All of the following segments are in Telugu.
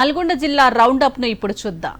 నల్గొండ జిల్లా రౌండప్ను ఇప్పుడు చూద్దాం.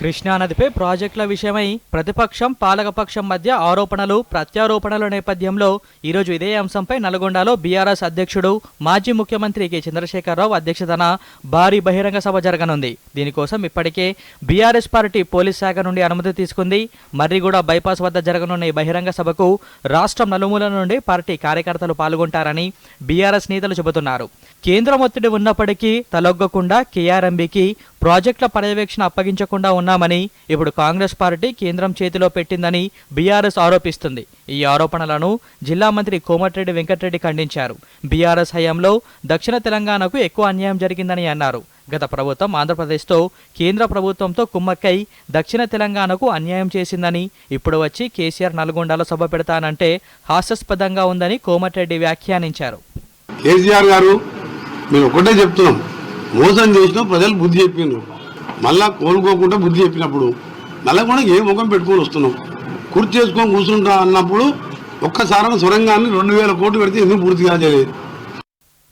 కృష్ణానదిపై ప్రాజెక్టుల విషయమై ప్రతిపక్షం పాలకపక్షం మధ్య ఆరోపణలు ప్రత్యారోపణల నేపథ్యంలో ఈరోజు ఇదే అంశంపై నల్గొండలో బీఆర్ఎస్ అధ్యక్షుడు మాజీ ముఖ్యమంత్రి కె. చంద్రశేఖరరావు అధ్యక్షతన భారీ బహిరంగ సభ జరగనుంది. దీనికోసం ఇప్పటికే బీఆర్ఎస్ పార్టీ పోలీస్ శాఖ నుండి అనుమతి తీసుకుంది. మర్రిగూడ బైపాస్ వద్ద జరగనున్న ఈ బహిరంగ సభకు రాష్ట్రం నలుమూల నుండి పార్టీ కార్యకర్తలు పాల్గొంటారని బీఆర్ఎస్ నేతలు చెబుతున్నారు. కేంద్రం ఒత్తిడి ఉన్నప్పటికీ తలొగ్గకుండా కేఆర్ఎంబీకి ప్రాజెక్టుల పర్యవేక్షణ అప్పగించకుండా ఉన్నామని ఇప్పుడు కాంగ్రెస్ పార్టీ కేంద్రం చేతిలో పెట్టిందని బీఆర్ఎస్ ఆరోపిస్తుంది. ఈ ఆరోపణలను జిల్లా మంత్రి కోమటిరెడ్డి వెంకటరెడ్డి ఖండించారు. బీఆర్ఎస్ హయాంలో దక్షిణ తెలంగాణకు ఎక్కువ అన్యాయం జరిగిందని అన్నారు. గత ప్రభుత్వం ఆంధ్రప్రదేశ్తో కేంద్ర ప్రభుత్వంతో కుమ్మక్కై దక్షిణ తెలంగాణకు అన్యాయం చేసిందని ఇప్పుడు వచ్చి కేసీఆర్ నల్గొండలో సభ పెడతానంటే హాస్యాస్పదంగా ఉందని కోమటిరెడ్డి వ్యాఖ్యానించారు. కేసీఆర్ గారు మేము ఒకటే చెప్తున్నాం. మోసం చేసినా ప్రజలు బుద్ధి చెప్పిండ్రు మళ్ళా కోలుకోకుండా బుద్ధి చెప్పినప్పుడు మళ్ళా కూడా ఏ ముఖం పెట్టుకొని వస్తున్నాం. కుర్చేసుకొని కూర్చుంటా అన్నప్పుడు ఒక్కసారి సొరంగాన్ని రెండు వేల కోట్లు పెడితే ఎందుకు పూర్తి కాలేదు?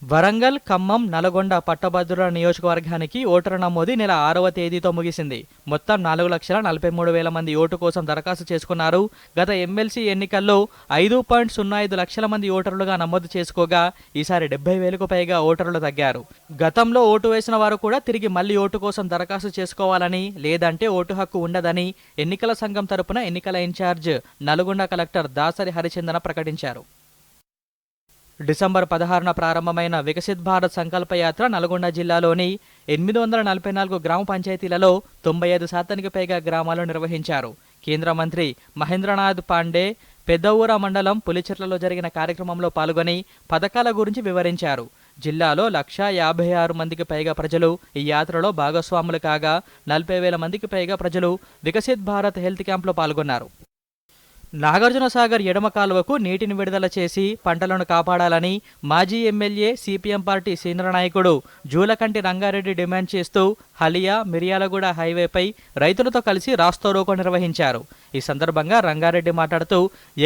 వరంగల్ ఖమ్మం నల్గొండ పట్టభద్రుల నియోజకవర్గానికి ఓటరు నమోదు నెల ఆరవ తేదీతో ముగిసింది. మొత్తం నాలుగు లక్షల నలభై మూడు వేల మంది ఓటు కోసం దరఖాస్తు చేసుకున్నారు. గత ఎమ్మెల్సీ ఎన్నికల్లో ఐదు పాయింట్ సున్నా ఐదు లక్షల మంది ఓటర్లుగా నమోదు చేసుకోగా ఈసారి డెబ్బై వేలకు పైగా ఓటర్లు తగ్గారు. గతంలో ఓటు వేసిన వారు కూడా తిరిగి మళ్ళీ ఓటు కోసం దరఖాస్తు చేసుకోవాలని లేదంటే ఓటు హక్కు ఉండదని ఎన్నికల సంఘం తరపున ఎన్నికల ఇన్ఛార్జ్ నల్గొండ కలెక్టర్ దాసరి హరిచందన ప్రకటించారు. డిసెంబర్ పదహారున ప్రారంభమైన వికసిత్ భారత్ సంకల్ప యాత్ర నల్గొండ జిల్లాలోని ఎనిమిది వందల నలభై నాలుగు గ్రామ పంచాయతీలలో తొంభై ఐదు శాతానికి పైగా గ్రామాలు నిర్వహించారు. కేంద్ర మంత్రి మహేంద్రనాథ్ పాండే పెద్దవూర మండలం పులిచెట్లలో జరిగిన కార్యక్రమంలో పాల్గొని పథకాల గురించి వివరించారు. జిల్లాలో లక్షా యాభై ఆరు మందికి పైగా ప్రజలు ఈ యాత్రలో భాగస్వాములు కాగా నలభై వేల మందికి పైగా ప్రజలు వికసిత్ భారత్ హెల్త్ క్యాంప్లో పాల్గొన్నారు. నాగార్జున సాగర్ ఎడమ కాలువకు నీటిని విడుదల చేసి పంటలను కాపాడాలని మాజీ ఎమ్మెల్యే సిపిఎం పార్టీ సీనియర్ నాయకుడు జూలకంటి రంగారెడ్డి డిమాండ్ చేస్తూ హలియా మిర్యాలగూడ హైవేపై రైతులతో కలిసి రాస్తారోకో నిర్వహించారు. ఈ సందర్భంగా రంగారెడ్డి మాట్లాడుతూ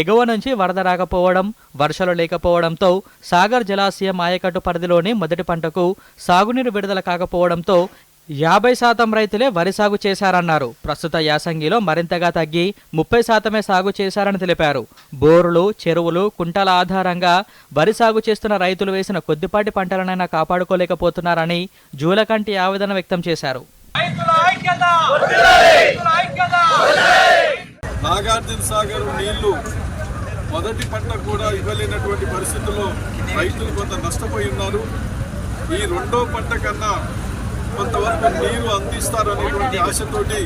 ఎగువ నుంచి వరద రాకపోవడం వర్షాలు లేకపోవడంతో సాగర్ జలాశయం ఆయకట్టు పరిధిలోని మొదటి పంటకు సాగునీరు విడుదల కాకపోవడంతో యాభై శాతం రైతులే వరి సాగు చేశారన్నారు. ప్రస్తుత యాసంగిలో మరింతగా తగ్గి ముప్పై శాతమే సాగు చేశారని తెలిపారు. బోరులు చెరువులు కుంటల ఆధారంగా వరి సాగు చేస్తున్న రైతులు వేసిన కొద్దిపాటి పంటలనైనా కాపాడుకోలేకపోతున్నారని జూలకంటి ఆవేదన వ్యక్తం చేశారు. రైతుల ఐక్యత! రైతుల ఐక్యత! నాగార్జున సాగర్ నీళ్ళు మొదటి పంట కూడా ఇవ్వలేనటువంటి పరిస్థితుల్లో రైతులు కొంత నష్టపోయి ఉన్నారు. ఈ రెండో పంట కన్నా కొంతవరకు నీరు అందిస్తారనేటువంటి ఆశతోటి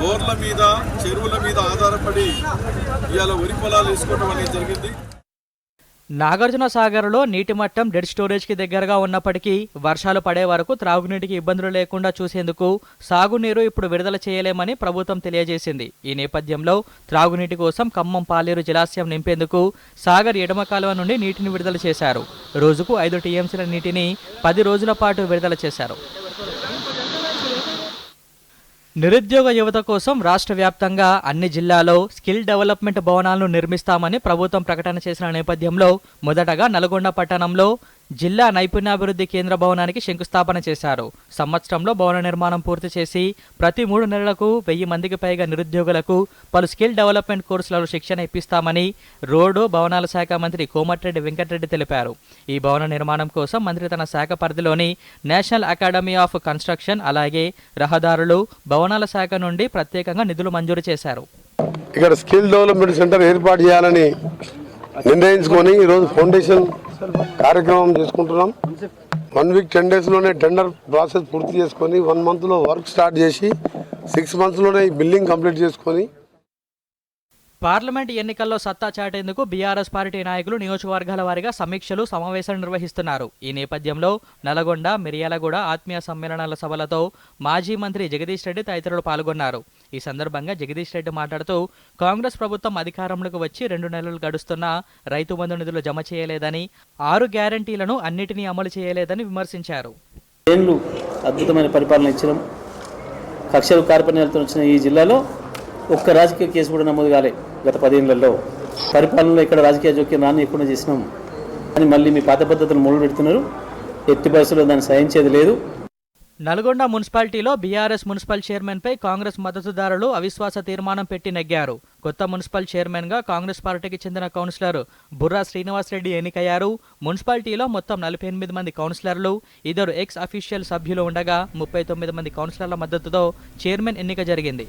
బోర్ల మీద చెరువుల మీద ఆధారపడి ఇవాళ వరి పొలాలు వేసుకోవడం అనేది జరిగింది. నాగార్జున సాగర్లో నీటి మట్టం డెడ్ స్టోరేజ్కి దగ్గరగా ఉన్నప్పటికీ వర్షాలు పడే వరకు త్రాగునీటికి ఇబ్బందులు లేకుండా చూసేందుకు సాగునీరు ఇప్పుడు విడుదల చేయలేమని ప్రభుత్వం తెలియజేసింది. ఈ నేపథ్యంలో త్రాగునీటి కోసం ఖమ్మం పాలేరు జలాశయం నింపేందుకు సాగర్ ఎడమ కాలువ నుండి నీటిని విడుదల చేశారు. రోజుకు ఐదు టీఎంసీల నీటిని పది రోజుల పాటు విడుదల చేశారు. నిరుద్యోగ యువత కోసం రాష్ట్ర వ్యాప్తంగా అన్ని జిల్లాలో స్కిల్ డెవలప్మెంట్ భవనాలను నిర్మిస్తామని ప్రభుత్వం ప్రకటన చేసిన నేపథ్యంలో మొదటగా నల్గొండ పట్టణంలో జిల్లా నైపుణ్యాభివృద్ధి కేంద్ర భవనానికి శంకుస్థాపన చేశారు. సంవత్సరంలో భవన నిర్మాణం పూర్తి చేసి ప్రతి మూడు నెలలకు వెయ్యి మందికి పైగా నిరుద్యోగులకు పలు స్కిల్ డెవలప్మెంట్ కోర్సులలో శిక్షణ ఇప్పిస్తామని రోడ్డు భవనాల శాఖ మంత్రి కోమటిరెడ్డి వెంకటరెడ్డి తెలిపారు. ఈ భవన నిర్మాణం కోసం మంత్రి తన శాఖ పరిధిలోని నేషనల్ అకాడమీ ఆఫ్ కన్స్ట్రక్షన్ అలాగే రహదారులు భవనాల శాఖ నుండి ప్రత్యేకంగా నిధులు మంజూరు చేశారు. ఇక్కడ స్కిల్ డెవలప్మెంట్ సెంటర్ ఏర్పాటు చేయాలని నిర్ణయించుకొని ఈరోజు ఫౌండేషన్ కార్యక్రమం చేసుకుంటున్నాం వన్ వీక్ టెన్ డేస్లోనే టెండర్ ప్రాసెస్ పూర్తి చేసుకొని వన్ మంత్లో వర్క్ స్టార్ట్ చేసి సిక్స్ మంత్స్లోనే ఈ బిల్డింగ్ కంప్లీట్ చేసుకొని పార్లమెంట్ ఎన్నికల్లో సత్తా చాటేందుకు బీఆర్ఎస్ పార్టీ నాయకులు నియోజకవర్గాల వారీగా సమీక్షలు సమావేశాలు నిర్వహిస్తున్నారు. ఈ నేపథ్యంలో నల్గొండ మిర్యాలగూడ ఆత్మీయ సమ్మేళనాల సభలతో మాజీ మంత్రి జగదీష్ రెడ్డి తదితరులు పాల్గొన్నారు. ఈ సందర్భంగా జగదీష్ రెడ్డి మాట్లాడుతూ కాంగ్రెస్ ప్రభుత్వం అధికారంలోకి వచ్చి రెండు నెలలు గడుస్తున్నా రైతు బంధు నిధులు జమ చేయలేదని ఆరు గ్యారంటీలను అన్నిటినీ అమలు చేయలేదని విమర్శించారు. అద్భుతమైన పరిపాలన ఇచ్చడం కక్షలు కార్పణ్యాలతో వచ్చిన ఈ జిల్లాలో ఒక్క రాజకీయ కేసు కూడా నమోదు కాలే గత పదేళ్ళలో. పరిపాలనలో ఇక్కడ రాజకీయ జోక్యం రాని ఎక్కువ చేసినాం. అని మళ్ళీ మీ పాత పద్ధతులు మొదలు పెడుతున్నారు. ఎట్టి బస్సులో దాన్ని సహించేది లేదు. నల్గొండ మున్సిపాలిటీలో బీఆర్ఎస్ మున్సిపల్ చైర్మన్పై కాంగ్రెస్ మద్దతుదారులు అవిశ్వాస తీర్మానం పెట్టి నెగ్గారు. కొత్త మున్సిపల్ చైర్మన్గా కాంగ్రెస్ పార్టీకి చెందిన కౌన్సిలర్ బుర్రా శ్రీనివాసరెడ్డి ఎన్నికయ్యారు. మున్సిపాలిటీలో మొత్తం నలభై ఎనిమిది మంది కౌన్సిలర్లు ఇద్దరు ఎక్స్ అఫీషియల్ సభ్యులు ఉండగా ముప్పై తొమ్మిది మంది కౌన్సిలర్ల మద్దతుతో చైర్మన్ ఎన్నిక జరిగింది.